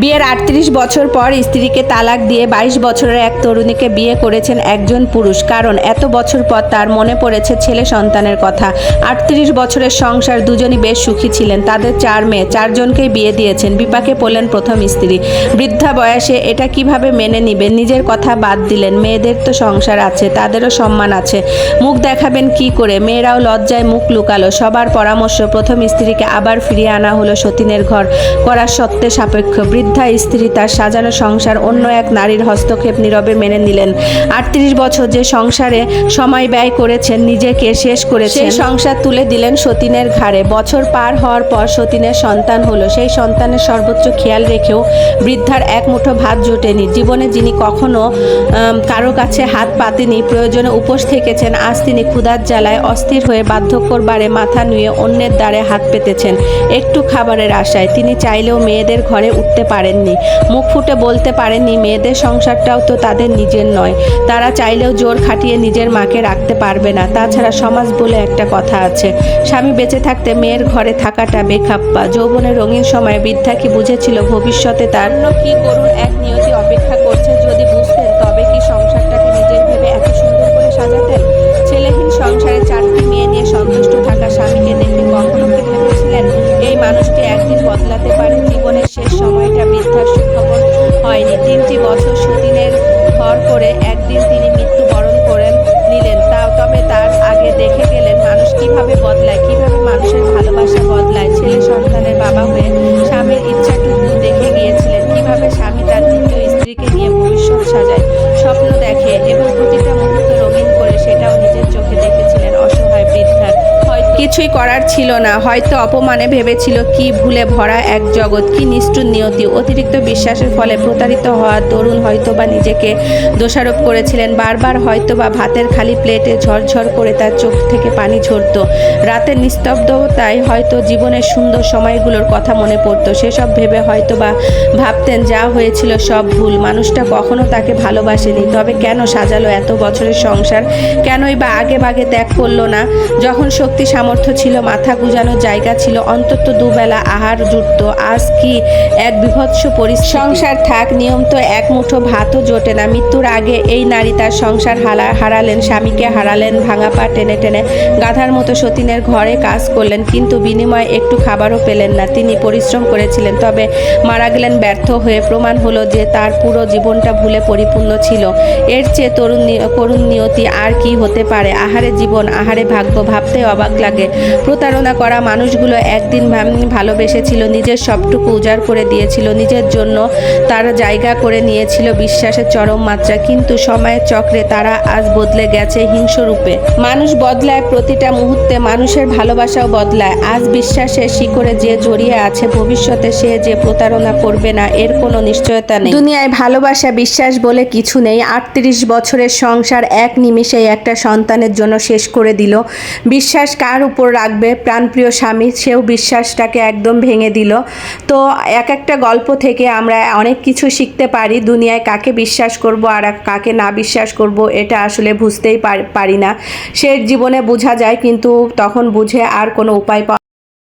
বিয়ের আটত্রিশ বছর পর স্ত্রীকে তালাক দিয়ে বাইশ বছরের এক তরুণীকে বিয়ে করেছেন একজন পুরুষ। কারণ এত বছর পর তার মনে পড়েছে ছেলে সন্তানের কথা। আটত্রিশ বছরের সংসার দুজনই বেশ সুখী ছিলেন। তাদের চার মেয়ে, চারজনকেই বিয়ে দিয়েছেন। বিপাকে পড়লেন প্রথম স্ত্রী। বৃদ্ধা বয়সে এটা কীভাবে মেনে নিবেন? নিজের কথা বাদ দিলেন। মেয়েদের তো সংসার আছে, তাদেরও সম্মান আছে। মুখ দেখাবেন কি করে? মেয়েরাও লজ্জায় মুখ লুকালো। সবার পরামর্শ, প্রথম স্ত্রীকে আবার ফিরিয়ে আনা হলো সতীনের ঘর করার সত্ত্বে সাপেক্ষ। বৃদ্ধা স্ত্রী তার সাজানো সংসার অন্য এক নারীর হস্তক্ষেপ নীরবে মেনে নিলেন। আটত্রিশ বছর যে সংসারে সময় ব্যয় করেছেন, নিজেকে শেষ করেছেন। সেই সংসার তুলে দিলেন সতীনের ঘাড়ে। বছর পার হওয়ার পর সতীনের সন্তান হলো। সেই সন্তানের সর্বোচ্চ খেয়াল রেখেও বৃদ্ধার এক মুঠো ভাত জোটেনি। জীবনে যিনি কখনো কারও কাছে হাত পাতেনি, প্রয়োজনে উপোস থেকেছেন, আজ তিনি ক্ষুধার জ্বালায় অস্থির হয়ে বার্ধক্যর বারে মাথা নুয়ে অন্যের দ্বারে হাত পেতেছেন। একটু খাবারের আশায়। তিনি চাইলেও মেয়েদের ঘরে উঠতে পারেননি। মুখ ফুটে বলতে পারেননি, মেয়েদের সংসারটাও তো তাদের নিজের নয়। তারা চাইলেও জোর খাটিয়ে নিজের মাকে রাখতে পারবে না। তাছাড়া সমাজ বলে একটা কথা আছে, স্বামী বেঁচে থাকতে মেয়ের ঘরে থাকাটা বেখাপ্পা। যৌবনের রঙিন সময় বৃদ্ধা কি বুঝেছিল ভবিষ্যতে তার? কি করুন এক নিয়তি অপেক্ষা করছে যদি বুঝতেন? তবে কি সংসারটাকে নিজের ভেবে এত সুন্দর করে সাজাতেন? ছেলেহীন সংসারে চারটি মেয়ে নিয়ে সন্তুষ্ট থাকা স্বামীকে দেখে কখনো কি ভেবেছিলেন, এই মানুষটি একদিন বদলাতে পারে জীবনের হয়নি। তিনটি বছর সুদিনের ঘর করে একদিন তিনি মৃত্যুবরণ করেন নিলেন। তা, তবে তার আগে দেখে গেলেন মানুষ কীভাবে বদলায়, কীভাবে মানুষের ভালোবাসা বদলায়। ছেলে সন্তানের বাবা হয়ে স্বামীর কিছুই করার ছিল না। হয়তো অপমানে ভেবেছিল, কি ভুলে ভরা এক জগৎ, কি নিষ্ঠুর নিয়তি। অতিরিক্ত বিশ্বাসের ফলে প্রতারিত হওয়ার দরুন হয়তো বা নিজেকে দোষারোপ করেছিলেন। বারবার হয়তো বা ভাতের খালি প্লেটে ঝরঝর করে তার চোখ থেকে পানি ঝরতো। রাতের নিস্তব্ধতায় হয়তো জীবনের সুন্দর সময়গুলোর কথা মনে পড়তো। সেসব ভেবে হয়তো বা ভাবতেন, যা হয়েছিল সব ভুল। মানুষটা কখনো তাকে ভালোবাসেনি। তবে কেন সাজালো এত বছরের সংসার? কেনই বা আগে বাগে ত্যাগ করল না? যখন শক্তি সামর্থ্য ছিল, মাথা গুজানোর জায়গা ছিল, অন্তত দুবেলা আহার জুটত। আজ কি এক বিভৎস পরিস্থিতি। সংসার থাক, নিয়ম তো এক মুঠো ভাতও জোটে না। মৃত্যুর আগে এই নারী তার সংসার হারা হারালেন, স্বামীকে হারালেন, ভাঙা পা টেনে টেনে গাধার মতো সতীনের ঘরে কাজ করলেন, কিন্তু বিনিময়ে একটু খাবারও পেলেন না। তিনি পরিশ্রম করেছিলেন, তবে মারা গেলেন ব্যর্থ হয়ে। প্রমাণ হলো যে তার পুরো জীবনটা ভুলে পরিপূর্ণ ছিল। এর চেয়ে তরুণ করুণ নিয়তি আর কি হতে পারে? আহারে জীবন, আহারে ভাগ্য, ভাবতে অবাক লাগে। প্রতারণা করা মানুষগুলো একদিন ভালোবেসেছিল, নিজের সবটুকু উজাড় করে দিয়েছিল, নিজের জন্য তারা জায়গা করে নিয়েছিল বিশ্বাসের চরম মাত্রা। কিন্তু সময়ের চক্রে তারা আজ বদলে গেছে হিংস্র রূপে মানুষ বদলায় প্রতিটা মুহূর্তে, মানুষের ভালোবাসাও বদলায়। আজ বিশ্বাসের শিকড়ে যে জড়িয়ে আছে ভবিষ্যতে সে যে প্রতারণা করবে না, এর কোনো নিশ্চয়তা নেই। দুনিয়ায় ভালোবাসা, বিশ্বাস বলে কিছু নেই। আটত্রিশ বছরের সংসার এক নিমিষেই একটা সন্তানের জন্য শেষ করে দিল। বিশ্বাস কার উপর রাখবে প্রাণপ্রিয় স্বামী, সেও বিশ্বাসটাকে একদম ভেঙে দিল। তো এক একটা গল্প থেকে আমরা অনেক কিছু শিখতে পারি, দুনিয়ায় কাকে বিশ্বাস করব আর কাকে না বিশ্বাস করব, এটা আসলে বুঝতেই পারি না। সে জীবনে বোঝা যায়, কিন্তু তখন বুঝে আর কোনো উপায় পাওয়া